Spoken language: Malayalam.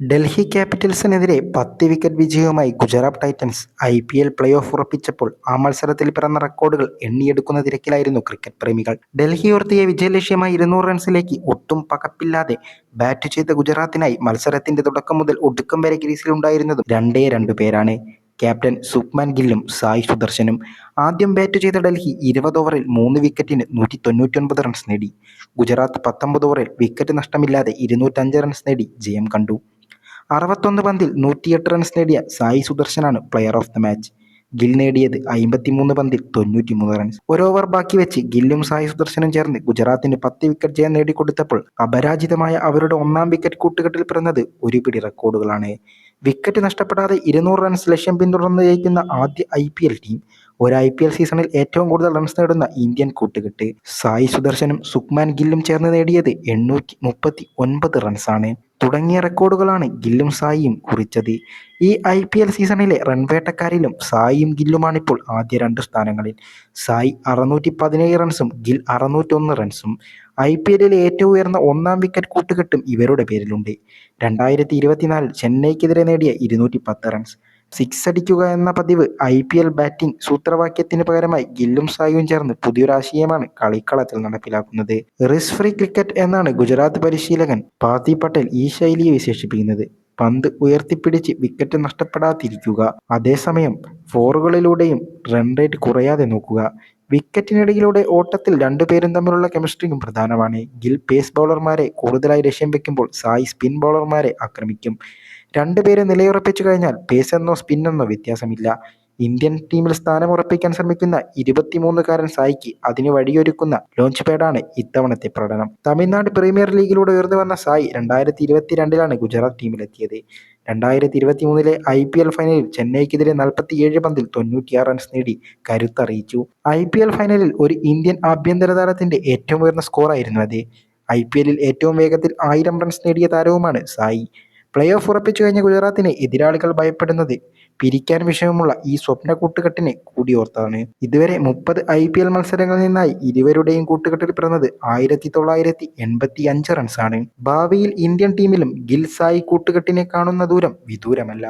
ഡൽഹി ക്യാപിറ്റൽസിനെതിരെ പത്ത് wicket വിജയവുമായി Gujarat Titans I P L playoff ഉറപ്പിച്ചപ്പോൾ ആ മത്സരത്തിൽ പിറന്ന റെക്കോർഡുകൾ എണ്ണിയെടുക്കുന്ന തിരക്കിലായിരുന്നു ക്രിക്കറ്റ് പ്രേമികൾ. ഡൽഹി ഉയർത്തിയ വിജയലക്ഷ്യമായി ഇരുന്നൂറ് റൺസിലേക്ക് ഒട്ടും പകപ്പില്ലാതെ ബാറ്റ് ചെയ്ത ഗുജറാത്തിനായി മത്സരത്തിന്റെ തുടക്കം മുതൽ ഒടുക്കം വരെ ക്രീസിലുണ്ടായിരുന്നതും രണ്ടേ രണ്ടു പേരാണ്. ക്യാപ്റ്റൻ സുക്മാൻ ഗില്ലും സായി സുദർശനും ആദ്യം ബാറ്റ് ചെയ്ത ഡൽഹി ഇരുപത് ഓവറിൽ മൂന്ന് വിക്കറ്റിന് നൂറ്റി തൊണ്ണൂറ്റൊൻപത് റൺസ് നേടി. ഗുജറാത്ത് പത്തൊമ്പത് ഓവറിൽ വിക്കറ്റ് നഷ്ടമില്ലാതെ ഇരുന്നൂറ്റഞ്ച് റൺസ് നേടി ജയം കണ്ടു. അറുപത്തൊന്ന് പന്തിൽ നൂറ്റിയെട്ട് റൺസ് നേടിയ Sai സുദർശനാണ് player of the match Gill നേടിയത് അമ്പത്തിമൂന്ന് പന്തിൽ തൊണ്ണൂറ്റിമൂന്ന് റൺസ് ഒരു ഓവർ ബാക്കി വെച്ച് ഗില്ലും സായി സുദർശനും ചേർന്ന് ഗുജറാത്തിന് പത്ത് വിക്കറ്റ് ജയം നേടിക്കൊടുത്തപ്പോൾ അപരാജിതമായ അവരുടെ ഒന്നാം വിക്കറ്റ് കൂട്ടുകെട്ടിൽ പിറന്നത് ഒരു പിടി റെക്കോർഡുകളാണ് വിക്കറ്റ് നഷ്ടപ്പെടാതെ ഇരുന്നൂറ് റൺസ് ലക്ഷ്യം പിന്തുടർന്ന് ജയിക്കുന്ന ആദ്യ ഐ പി എൽ ടീം ഒരു ഐ പി എൽ സീസണിൽ ഏറ്റവും കൂടുതൽ റൺസ് നേടുന്ന ഇന്ത്യൻ കൂട്ടുകെട്ട്. സായി സുദർശനും സുക്മാൻ ഗില്ലും ചേർന്ന് നേടിയത് എണ്ണൂറ്റി മുപ്പത്തി ഒൻപത് റൺസാണ് തുടങ്ങിയ റെക്കോർഡുകളാണ് ഗില്ലും സായിയും കുറിച്ചത്. ഈ ഐ പി എൽ സീസണിലെ റൺവേട്ടക്കാരിലും സായിയും ഗില്ലുമാണിപ്പോൾ ആദ്യ രണ്ട് സ്ഥാനങ്ങളിൽ. സായി അറുന്നൂറ്റി പതിനേഴ് റൺസും ഗിൽ അറുന്നൂറ്റൊന്ന് റൺസും. ഐ പി എല്ലിലെ ഏറ്റവും ഉയർന്ന ഒന്നാം വിക്കറ്റ് കൂട്ടുകെട്ടും ഇവരുടെ പേരിലുണ്ട്. രണ്ടായിരത്തി ഇരുപത്തിനാലിൽ ചെന്നൈക്കെതിരെ നേടിയ ഇരുന്നൂറ്റി പത്ത് റൺസ്. സിക്സ് അടിക്കുക എന്ന പതിവ് ഐ പി എൽ ബാറ്റിംഗ് സൂത്രവാക്യത്തിന് പകരമായി ഗില്ലും സായും ചേർന്ന് പുതിയൊരാശയമാണ് കളിക്കളത്തിൽ നടപ്പിലാക്കുന്നത്. റിസ് ഫ്രീ ക്രിക്കറ്റ് എന്നാണ് ഗുജറാത്ത് പരിശീലകൻ പാതി പട്ടേൽ ഈ ശൈലിയെ വിശേഷിപ്പിക്കുന്നത്. പന്ത് ഉയർത്തിപ്പിടിച്ച് വിക്കറ്റ് നഷ്ടപ്പെടാതിരിക്കുക. അതേസമയം ഫോറുകളിലൂടെയും റൺ റേറ്റ് കുറയാതെ നോക്കുക. വിക്കറ്റിനിടയിലൂടെ ഓട്ടത്തിൽ രണ്ടുപേരും തമ്മിലുള്ള കെമിസ്ട്രിയും പ്രധാനമാണ്. ഗിൽ പേസ് ബൗളർമാരെ കൂടുതലായി ലക്ഷ്യം വെക്കുമ്പോൾ സായി സ്പിൻ ബൗളർമാരെ ആക്രമിക്കും. രണ്ടുപേരെ നിലയുറപ്പിച്ചു കഴിഞ്ഞാൽ പേസ് എന്നോ സ്പിന്നെന്നോ വ്യത്യാസമില്ല. ഇന്ത്യൻ ടീമിൽ സ്ഥാനം ഉറപ്പിക്കാൻ ശ്രമിക്കുന്ന ഇരുപത്തിമൂന്നുകാരൻ സായിക്ക് അതിന് വഴിയൊരുക്കുന്ന ലോഞ്ച് പാഡാണ് ഇത്തവണത്തെ പ്രകടനം. തമിഴ്നാട് പ്രീമിയർ ലീഗിലൂടെ ഉയർന്നു വന്ന സായി രണ്ടായിരത്തി ഇരുപത്തിരണ്ടിലാണ് ഗുജറാത്ത് ടീമിലെത്തിയത്. രണ്ടായിരത്തി ഇരുപത്തി മൂന്നിലെ ഐ പി എൽ ഫൈനലിൽ ചെന്നൈക്കെതിരെ നാൽപ്പത്തിയേഴ് പന്തിൽ തൊണ്ണൂറ്റിയാറ് റൺസ് നേടി കരുത്തറിയിച്ചു. ഐ പി എൽ ഫൈനലിൽ ഒരു ഇന്ത്യൻ ആഭ്യന്തര താരത്തിന്റെ ഏറ്റവും ഉയർന്ന സ്കോറായിരുന്നു അത്. ഐ പി എല്ലിൽ ഏറ്റവും വേഗത്തിൽ ആയിരം റൺസ് നേടിയ താരവുമാണ് സായി. പ്ലേ ഓഫ് ഉറപ്പിച്ചു കഴിഞ്ഞ ഗുജറാത്തിനെ എതിരാളികൾ ഭയപ്പെടുന്നത് പിരിക്കാൻ വിഷയമുള്ള ഈ സ്വപ്ന കൂട്ടുകെട്ടിനെ കൂടി ഓർത്താണ്. ഇതുവരെ മുപ്പത് ഐ പി എൽ മത്സരങ്ങളിൽ നിന്നായി ഇരുവരുടെയും കൂട്ടുകെട്ടിൽ പിറന്നത് ആയിരത്തി തൊള്ളായിരത്തി എൺപത്തി അഞ്ച് റൺസാണ് ഭാവിയിൽ ഇന്ത്യൻ ടീമിലും ഗിൽസായി കൂട്ടുകെട്ടിനെ കാണുന്ന ദൂരം വിദൂരമല്ല.